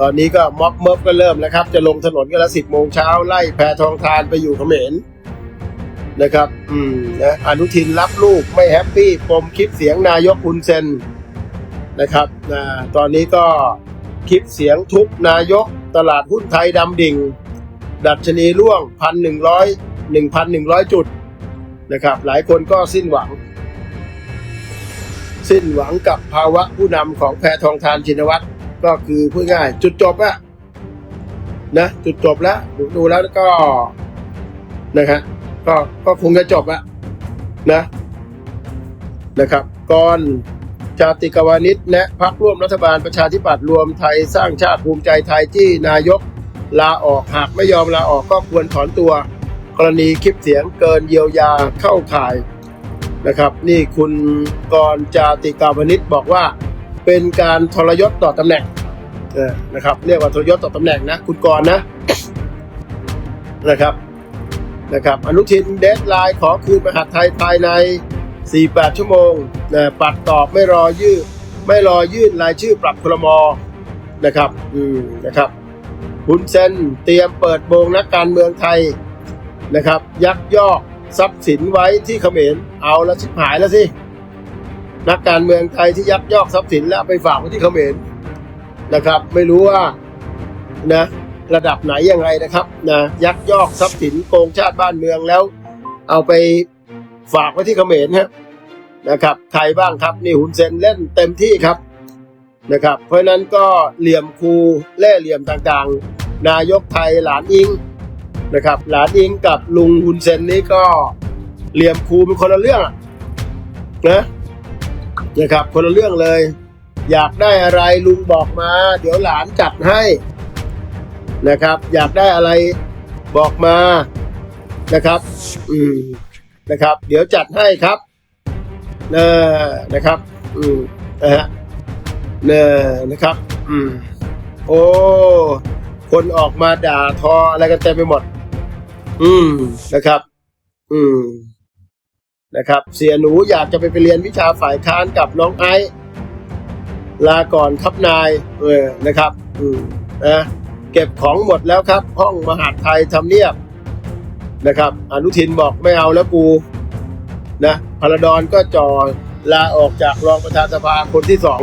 ตอนนี้ก็ม็อบเมิบก็เริ่มแล้วครับ จะลงถนนกันละสิบโมงเช้าไล่แพทองทานไปอยู่เขมรนะครับ อืมนะอนุทินรับลูกไม่แฮปปี้ปมคลิปเสียงนายกอุนเซนนะครับนะตอนนี้ก็คลิปเสียงทุกนายกตลาดหุ้นไทยดำดิ่ง ดัชนีร่วงพันหนึ่งร้อยหนึ่งพันหนึ่งร้อยจุดนะครับ หลายคนก็สิ้นหวัง สิ้นหวังกับภาวะผู้นำของแพทองทานชินวัตร ก็คือพูดง่ายจุดจบอะนะจุดจบแล้วดูดูแล้วก็นะครับก็ก็คงจะจบอะนะนะครับก่อนชาติกวานิชและพักร่วมรัฐบาลประชาธิปัตย์รวมไทยสร้างชาติภูมิใจไทยที่นายกลาออกหากไม่ยอมลาออกก็ควรถอนตัว กรณีคลิปเสียงเกินเยียวยาเข้าข่ายนะครับ นี่คุณกรจาติกาวนิชบอกว่า เป็นการทรยศต่อตำแหน่งนะครับ เรียกว่าทรยศต่อตำแหน่งนะ คุณกรณ์นะนะครับนะครับ อนุทินเดดไลน์ขอคืนมหาดไทยภายใน 48 ชั่วโมงนะปัดตอบไม่รอยื่นไม่รอยื่นรายชื่อปรับครมอนะครับอืมนะครับคุณเซนเตรียมเปิดโปงนักการเมืองไทยนะครับ ยักยอกทรัพย์สินไว้ที่เขมรเอาล้วชิบหายแล้วสิ นักการเมืองไทยที่ยักยอกทรัพย์สินแล้วไปฝากไว้ที่เขมรนะครับ ไม่รู้ว่านะระดับไหนยังไงนะครับนะยักยอกทรัพย์สินโกงชาติบ้านเมืองแล้ว เอาไปฝากไว้ที่เขมรฮะนะครับใครบ้างครับนี่หุนเซนเล่นเต็มที่ครับนะครับ เพราะนั้นก็เหลี่ยมครูเล่เหลี่ยมต่างๆ นายกไทยหลานอิงนะครับ หลานอิงกับลุงฮุนเซนนี่ก็เหลี่ยมครูเป็นคนละเรื่องนะ นะครับคนละเรื่องเลย อยากได้อะไรลุงบอกมา เดี๋ยวหลานจัดให้นะครับ อยากได้อะไรบอกมานะครับ อืมนะครับ เดี๋ยวจัดให้ครับเนอนะครับ อืมนะฮะเนอนะครับ อืมโอ้คนออกมาด่าทออะไรกันเต็มไปหมด อืมนะครับ อืม นะครับ เสียหนูอยากจะไปไปเรียนวิชาฝ่ายค้านกับน้องไอซ์ลาก่อนครับนายเออนะครับอืมนะเก็บของหมดแล้วครับ ห้องมหาดไทยทำเนียบนะครับ อนุทินบอกไม่เอาแล้วกูนะพลดอนก็จอลาออกจากรองประธานสภาคนที่สอง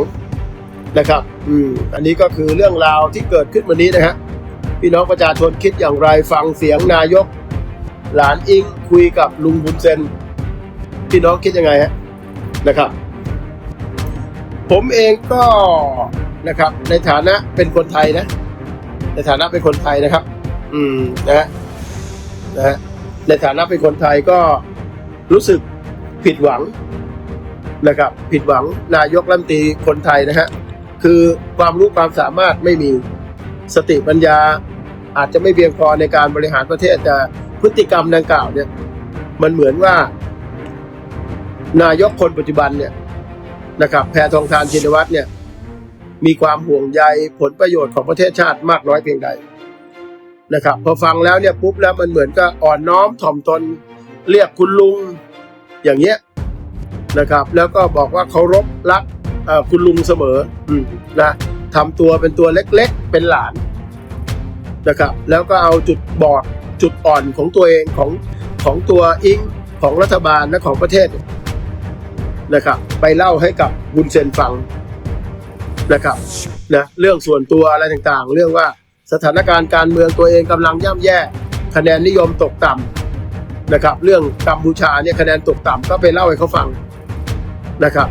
นะครับ อืม อันนี้ก็คือเรื่องราวที่เกิดขึ้นวันนี้นะฮะพี่น้องประชาชนคิดอย่างไรฟังเสียงนายก หลานอิงคุยกับลุงบุญเซน พี่น้องคิดยังไงฮะนะครับ ผมเองก็นะครับ ในฐานะเป็นคนไทยนะ ในฐานะเป็นคนไทยนะครับ อืมนะฮะนะฮะในฐานะเป็นคนไทยก็รู้สึกผิดหวังนะครับ ผิดหวังนายกรัฐมนตรีคนไทยนะฮะคือความรู้ความสามารถไม่มีสติปัญญาอาจจะไม่เพียงพอในการบริหารประเทศแต่พฤติกรรมดังกล่าวเนี่ย มันเหมือนว่า นายกคนปัจจุบันเนี่ยนะครับแพทองทานชินวัตรเนี่ยมีความห่วงใยผลประโยชน์ของประเทศชาติมากน้อยเพียงใดนะครับ พอฟังแล้วเนี่ยปุ๊บแล้วมันเหมือนกับอ่อนน้อมถ่อมตนเรียกคุณลุงอย่างเงี้ยนะครับ แล้วก็บอกว่าเคารพรักคุณลุงเสมออนะทำตัวเป็นตัวเล็กๆเป็นหลานนะครับ แล้วก็เอาจุดบอดจุดอ่อนของตัวเองของของตัวอิงของรัฐบาลและของประเทศ นะครับไปเล่าให้กับบุญเซนฟังนะครับนะเรื่องส่วนตัวอะไรต่างๆ เรื่องว่าสถานการณ์การเมืองตัวเองกำลังย่ำแย่คะแนนนิยมตกต่ำนะครับ เรื่องกัมพูชาเนี่ยคะแนนตกต่ำก็ไปเล่าให้เขาฟังนะครับ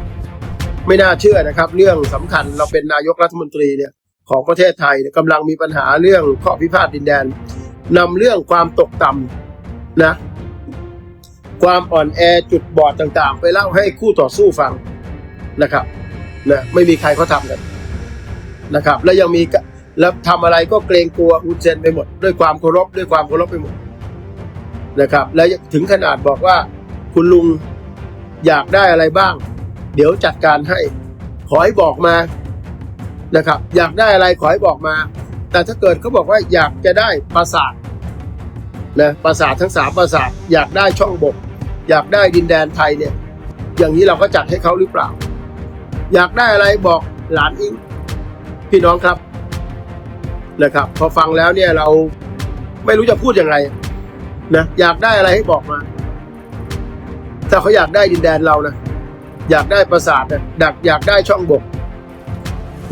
ไม่น่าเชื่อนะครับ เรื่องสำคัญเราเป็นนายกรัฐมนตรีเนี่ยของประเทศไทยเนี่ยกำลังมีปัญหาเรื่องข้อพิพาทดินแดนนำเรื่องความตกต่ำนะ ความอ่อนแอจุดบอดต่างๆ ไปเล่าให้คู่ต่อสู้ฟังนะครับนะไม่มีใครเขาทำกันนะครับ แล้วยังมีกะแล้วทำอะไรก็เกรงกลัวอุนเซนไปหมด ด้วยความเคารพด้วยความเคารพไปหมดนะครับ และถึงขนาดบอกว่าคุณลุงอยากได้อะไรบ้าง เดี๋ยวจัดการให้ขอให้บอกมานะครับ อยากได้อะไรขอให้บอกมา แต่ถ้าเกิดเขาบอกว่าอยากจะได้ปราสาทนะปราสาททั้งสามปราสาทอยากได้ช่องบก อยากได้ดินแดนไทยเนี่ย อย่างนี้เราก็จัดให้เขาหรือเปล่า อยากได้อะไรบอกหลานอิงพี่น้องครับนะครับ พอฟังแล้วเนี่ยเราไม่รู้จะพูดยังไงนะอยากได้อะไรให้บอกมา ถ้าเขาอยากได้ดินแดนเรานะอยากได้ปราสาทนะดักอยากได้ช่องบก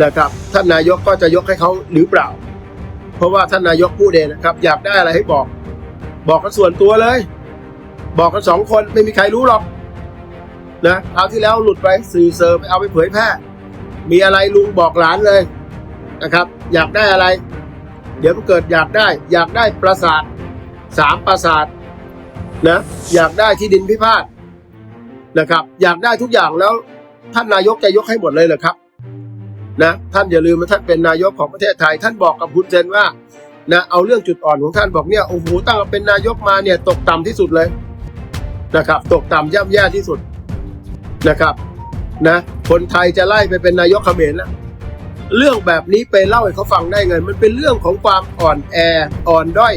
นะครับ ท่านนายกก็จะยกให้เขาหรือเปล่า เพราะว่าท่านนายกพูดเองนะครับ อยากได้อะไรให้บอก บอกกันส่วนตัวเลย บอกกันสองคนไม่มีใครรู้หรอกนะเอาวที่แล้วหลุดไปสื่อเซอร์ไปเอาไปเผยแพร่ มีอะไรลุงบอกหลานเลยนะครับ อยากได้อะไร เดี๋ยวมันเกิดอยากได้ อยากได้ปราสาทสามปราสาทนะอยากได้ที่ดินพิพาทนะครับ อยากได้ทุกอย่างแล้วท่านนายกจะยกให้หมดเลยเหรอครับนะท่านอย่าลืมว่าท่านเป็นนายกของประเทศไทย ท่านบอกกับคุณเซนว่านะเอาเรื่องจุดอ่อนของท่านบอกเนี่ยโอ้โหตั้งแต่เป็นนายกมาเนี่ยตกต่ำที่สุดเลย นะครับ ตกต่ำย่ำแย่ที่สุดนะครับนะคนไทยจะไล่ไปเป็นนายกเขมรแล้วเรื่องแบบนี้ไปเล่าให้เขาฟังได้ไง มันเป็นเรื่องของความอ่อนแออ่อนด้อย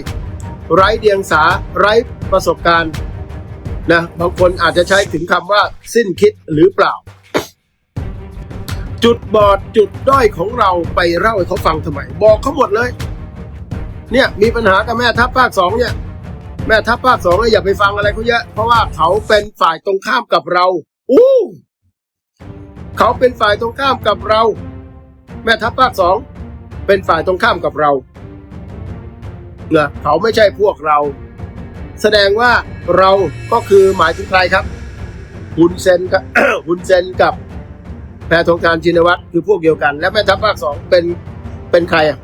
ไร้เดียงสาไร้ประสบการณ์นะบางคนอาจจะใช้ถึงคำว่าสิ้นคิดหรือเปล่า จุดบอดจุดด้อยของเราไปเล่าให้เขาฟังทำไม บอกเขาหมดเลย เนี่ยมีปัญหากับแม่ทัพภาคสองเนี่ย แม่ทัพภาคสองอย่าไปฟังอะไรเขาเยอะ เพราะว่าเขาเป็นฝ่ายตรงข้ามกับเรา อู้เขาเป็นฝ่ายตรงข้ามกับเรา แม่ทัพภาคสองเป็นฝ่ายตรงข้ามกับเราเนะเขาไม่ใช่พวกเรา แสดงว่าเราก็คือหมายถึงใครครับฮุนเซนกับฮุนเซนกับแพทองทานชินวัตรคือพวกเดียวกัน และแม่ทัพภาคสองเป็นเป็นใครอะ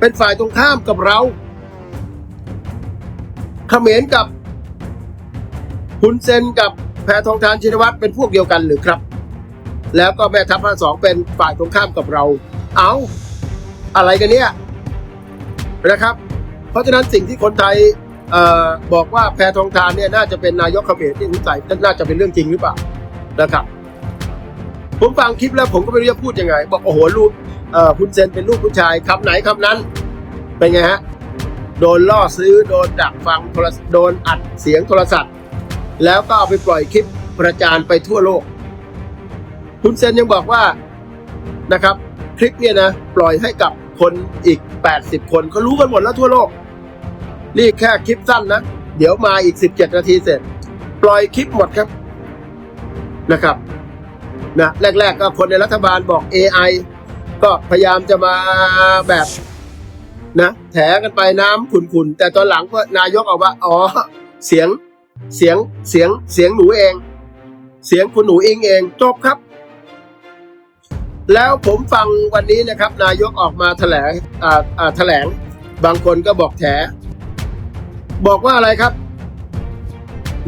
เป็นฝ่ายตรงข้ามกับเรา เขมรกับฮุนเซนกับแพทองทานชินวัตรเป็นพวกเดียวกันหรือครับ แล้วก็แม่ทัพภาคสองเป็นฝ่ายตรงข้ามกับเรา เอาอะไรกันเนี่ยนะครับ เพราะฉะนั้นสิ่งที่คนไทยออบอกว่าแพทองทานเนี่ยน่าจะเป็นนายกเขมรที่สงสัยน่าจะเป็นเรื่องจริงหรือเปล่านะครับ ผมฟังคลิปแล้วผมก็ไม่รู้จะพูดยังไง บอกโอ้โหลูกคุณเซนเป็นลูกผู้ชายคำไหนคำนั้น เป็นไงฮะ โดนล่อซื้อโดนดักฟังโทรศโดนอัดเสียงโทรศัพท์ แล้วก็เอาไปปล่อยคลิปประจานไปทั่วโลก คุณเซนยังบอกว่านะครับ คลิปเนี่ยนะปล่อยให้กับคนอีก 80 คนเขารู้กันหมดแล้วทั่วโลก นี่แค่คลิปสั้นนะ เดี๋ยวมาอีก 17 นาทีเสร็จ ปล่อยคลิปหมดครับนะครับนะแรก ๆ ก็คนในรัฐบาลบอก AI ก็พยายามจะมาแบบ นะแถกันไปน้ำขุ่นๆ แต่ตอนหลังก็นายกออกว่าอ๋อ เสียงเสียงเสียงเสียงหนูเอง เสียงคุณหนูเองเองจบครับ แล้วผมฟังวันนี้นะครับ นายกออกมาแถลงอ่าอ่าแถลง บางคนก็บอกแถ บอกว่าอะไรครับ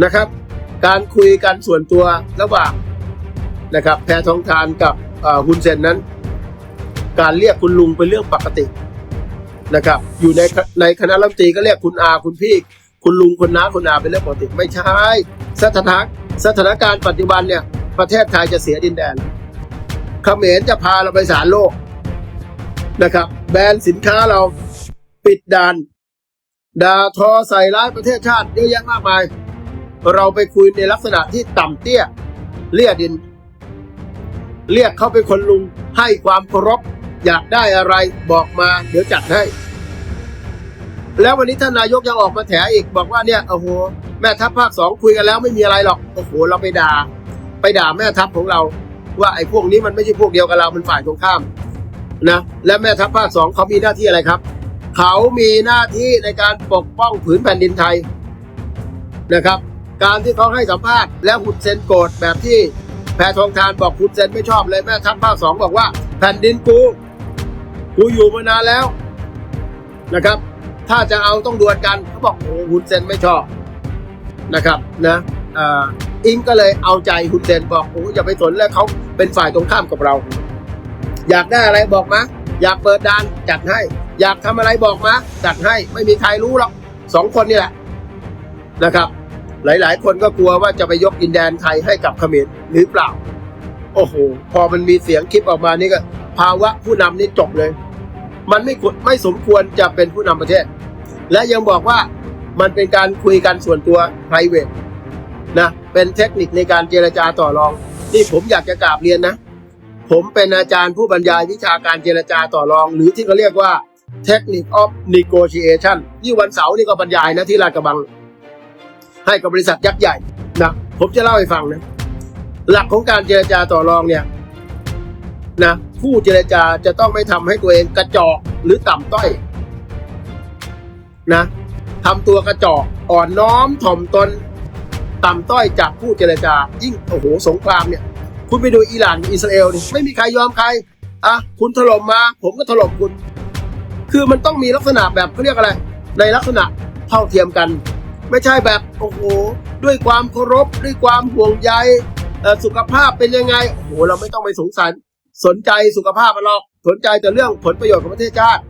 นะครับ การคุยกันส่วนตัวระหว่างนะครับ แพทองทานกับฮุนเซนนั้น การเรียกคุณลุงเป็นเรื่องปกติ นะครับ อยู่ในในคณะรัฐมนตรีก็เรียกคุณอาคุณพี่ คุณลุงคุณน้าคุณอาเป็นเรื่องปกติไม่ใช่สถานสถานการณ์ปัจจุบันเนี่ยประเทศไทยจะเสียดินแดนเขมรจะพาเราไปศาลโลกนะครับ แบนสินค้าเราปิดด่านด่าทอใส่ร้ายประเทศชาติเยอะแยะมากมาย เราไปคุยในลักษณะที่ต่ำเตี้ยเลี่ยดิน เรียกเขาเป็นคนลุงให้ความเคารพ อยากได้อะไรบอกมาเดี๋ยวจัดให้ แล้ววันนี้ท่านนายกยังออกมาแถอีกบอกว่าเนี่ยโอ้โหแม่ทัพภาคสองคุยกันแล้วไม่มีอะไรหรอกโอ้โหเราไปด่า ไปด่าแม่ทัพของเรา ว่าไอ้พวกนี้มันไม่ใช่พวกเดียวกับเรา มันฝ่ายตรงข้ามนะและแม่ทัพภาคสองเขามีหน้าที่อะไรครับ เขามีหน้าที่ในการปกป้องผืนแผ่นดินไทยนะครับ การที่เขาให้สัมภาษณ์แล้วหุดเซนโกรธแบบที่แพทองทานบอกคุณเซนไม่ชอบเลยแม่ทัพภาคสองบอกว่าแผ่นดินกู กูอยู่มานานแล้วนะครับ ถ้าจะเอาต้องดวลกันเขาบอกโอ้ฮุนเซนไม่ชอบนะครับนะอ่ออิงก็เลยเอาใจฮุนเซนบอกโอ้อย่าไปสนแล้วเขาเป็นฝ่ายตรงข้ามกับเรา อยากได้อะไรบอกมาอยากเปิดด่านจัดให้ อยากทำอะไรบอกมาจัดให้ไม่มีใครรู้หรอกสองคนนี่แหละนะครับ หลาย ๆ คนก็กลัวว่าจะไปยกดินแดนไทยให้กับเขมรหรือเปล่า โอ้โห พอมันมีเสียงคลิปออกมานี่ก็ ภาวะผู้นำนี่จบเลย มันไม่ไม่สมควรจะเป็นผู้นำประเทศ และยังบอกว่ามันเป็นการคุยกันส่วนตัว p r i v a t นะเป็นเทคนิคในการเจรจาต่อรอง นี่ผมอยากจะกราบเรียนนะ ผมเป็นอาจารย์ผู้บรรยายวิชาการเจรจาต่อรอง หรือที่เขาเรียกว่า Technique of Negotiation นี่วันเสาร์นี่ก็บรรยายนะที่ลาดกระบัง ให้กับบริษัทยักษ์ใหญ่นะผมจะเล่าให้ฟังนะหลักของการเจรจาต่อรองเนี่ยนะ ผู้เจรจาจะต้องไม่ทำให้ตัวเองกระจอกหรือต่ำต้อยนะทำตัวกระจอกอ่อนน้อมถ่อมตนต่ำต้อยจากผู้เจรจา ยิ่งโอ้โหสงครามเนี่ย คุณไปดูอิหร่านอิสราเอลนี่ไม่มีใครยอมใครอะคุณถล่มมา ผมก็ถล่มคุณ คือมันต้องมีลักษณะแบบเขาเรียกอะไร ในลักษณะเท่าเทียมกัน ไม่ใช่แบบโอ้โหด้วยความเคารพด้วยความห่วงใยสุขภาพเป็นยังไงโอ้โหเราไม่ต้องไปสงสาร สนใจสุขภาพมันหรอกสนใจแต่เรื่องผลประโยชน์ของประเทศชาติ